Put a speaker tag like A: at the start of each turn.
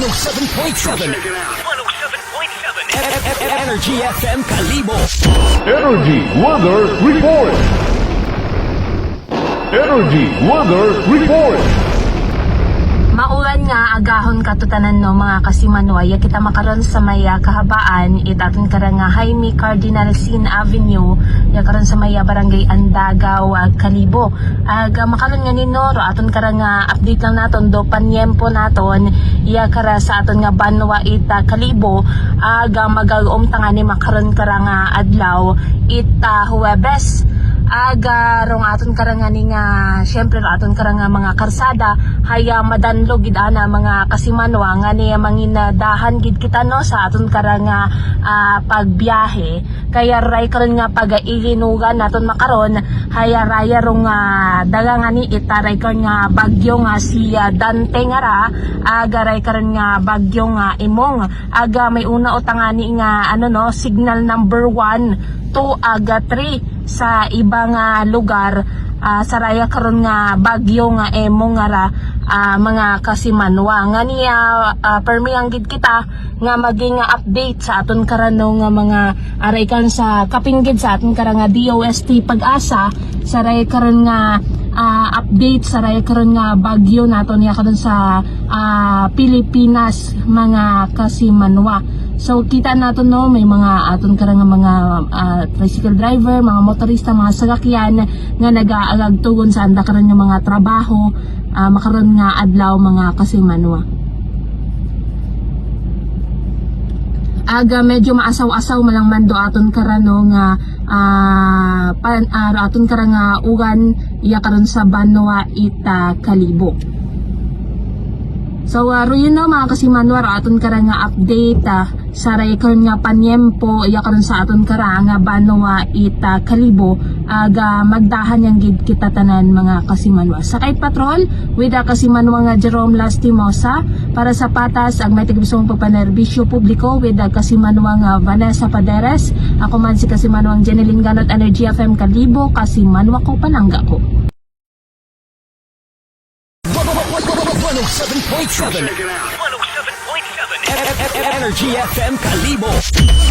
A: 107.7 107.7 Energy FM Kalibo
B: Energy Weather Report. Energy Weather Report.
C: Nga agahon katutanan no mga kasimanwa ya kita makaron sa maya kahabaan itaton kara nga Jaime Cardinal Sin Avenue. Ya karon sa maya barangay Andagaw ag Kalibo. Ag ah, makaron nga ninoro aton kara nga update lang naton do panyempo naton. Ya kara sa aton nga Banwa ita Kalibo. Ag ah, magagom tangani makaron kara nga adlaw. Ita Huwebes aga rong aton karangani nga syempre ro aton karanga mga karsada haya madanlo gid ana mga kasimanwa nga ni manginadahan gid kita no sa aton karanga ah, pagbiyahe. Kaya ray karon nga pagaihinugan naton makaron haya raya rong nga dagangani itaray karon nga bagyo nga si ah, Dante nga ra. Aga ray karon nga bagyo nga imong. Aga may una utangani nga ano no signal number 1 to aga 3 sa ibang nga lugar ah, sa raya karon nga bagyo nga emo nga ra ah, mga kasimanwa. Nga niya uh, permiyang gid kita nga maging nga update sa aton karano nga mga aray kan sa kapinggid sa aton kara nga DOST pag-asa sa raya karon nga ah, update sa raya karon nga bagyo naton niya karon sa ah, Pilipinas mga kasimanwa So kita nato no may mga aton kara nga mga ah, tricycle driver, mga motorista, mga sasakyan nga nagaalag tugon sa anda karon nga mga trabaho, ah, makaron nga adlaw mga kasimanwa. aga medyo maasaw-asaw malang mando aton karano nga ah, pan, ah, aton kara nga ugan iya karon sa Banwa ita Kalibo. So uh, yun no mga kasimanwar aton kara nga update ah, sa record nga panyempo iya karon sa aton kara nga Banwa ita Kalibo aga magdahan yang gid kita tanan mga kasimanwa. Sakay patrol with a kasimanwa nga Jerome Lastimosa para sa patas ang may tigibusong pagpanerbisyo publiko with a kasimanwa nga Vanessa Paderes. Ako man si kasimanwang Jeneline Ganot Energy FM Kalibo kasimanwa ko panangga ko.
A: 107.7 107.7 Energy FM Kalibo